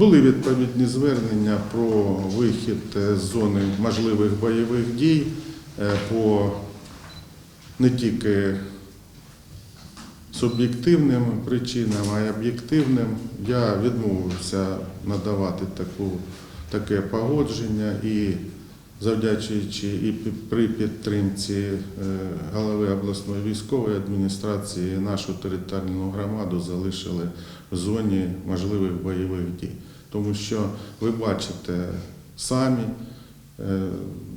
Були відповідні звернення про вихід е, з зони можливих бойових дій е, по не тільки суб'єктивним причинам, а й об'єктивним. Я відмовився надавати таку, таке погодження і завдячуючи і при підтримці е, голови обласної військової адміністрації нашу територіальну громаду залишили в зоні можливих бойових дій. Тому що ви бачите самі, е,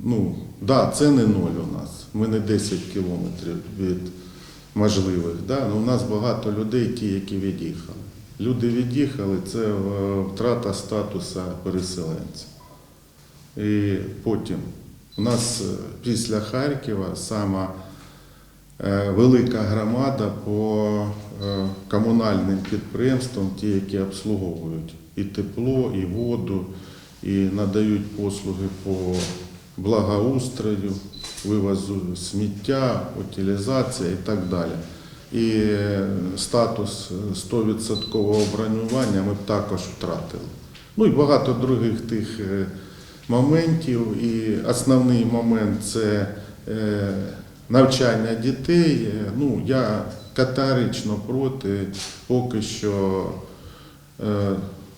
ну, да, це не ноль у нас. Ми не 10 кілометрів від можливих. Да? Ну, у нас багато людей, ті, які від'їхали. Люди від'їхали, це е, втрата статусу переселенця. І потім у нас е, після Харкова сама е, велика громада по е, комунальним підприємствам, ті, які обслуговують і тепло, і воду, і надають послуги по благоустрою, вивозу сміття, утилізація і так далі. І статус е, 100% бронювання ми також втратили. Ну і багато других тих моментів. І основний момент це е, навчання дітей. Е, Ну, я категорично проти поки що е,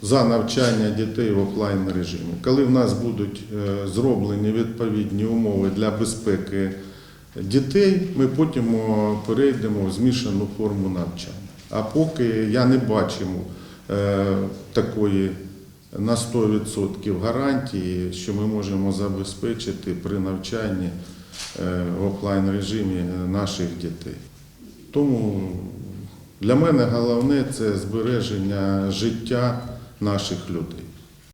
за навчання дітей в офлайн режимі. Коли в нас будуть зроблені відповідні умови для безпеки дітей, ми потім перейдемо в змішану форму навчання. А поки я не бачу е, такої на 100% гарантії, що ми можемо забезпечити при навчанні е, в офлайн режимі наших дітей. Тому для мене головне це збереження життя наших людей.